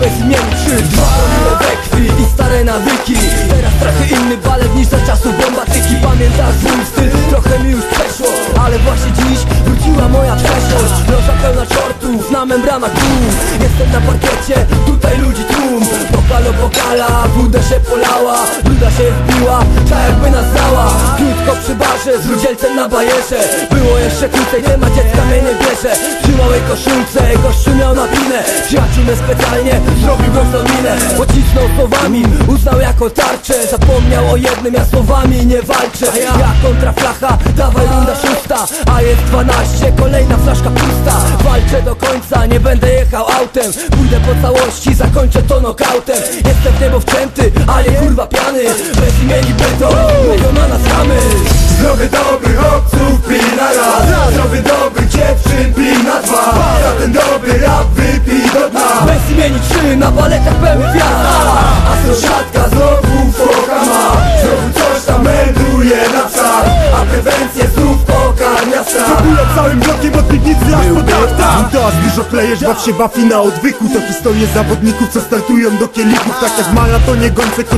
bez trzy. Dwa we krwi i stare nawyki. Teraz trochę inny balet niż za czasów bombatyki. Pamiętasz mój styl? Trochę mi już przeszło Ale właśnie dziś wróciła moja przeszłość. Loża pełna czortów na membranach głów Jestem na parkiecie, tutaj ludzi tłum. Pokal o pokala, woda się polała. Luda się wbiła, tak jakby nas znała. Krótko przy barze, z rudzielcem na bajerze. Było jeszcze krócej, temat dziecka mnie nie bierze Małej koszulce, gościu miał na pinę Przyjaciół mnie specjalnie zrobił groźną minę. Pocisnął słowami, uznał jako tarczę. Zapomniał o jednym, ja słowami nie walczę. Ja kontra flacha, dawaj runda szósta A jest 12, kolejna flaszka pusta. Walczę do końca, nie będę jechał autem. Pójdę po całości, zakończę to nokautem. Jestem w niebo wcięty, ale kurwa piany. Bez imieni beton, będą na nas Zdrowy dobrych obców trzy, na baletach pełny wiatr A sąsiadka znowu foka ma. Znowu coś tam melduje na psach A prewencję znów ogarnia strach Próbuję całym blokiem od piwnicy aż po tarta Teraz dużo players, baw się bawi na odwyku. To historie zawodników, co startują do kielichów. Tak jak maratonie gońce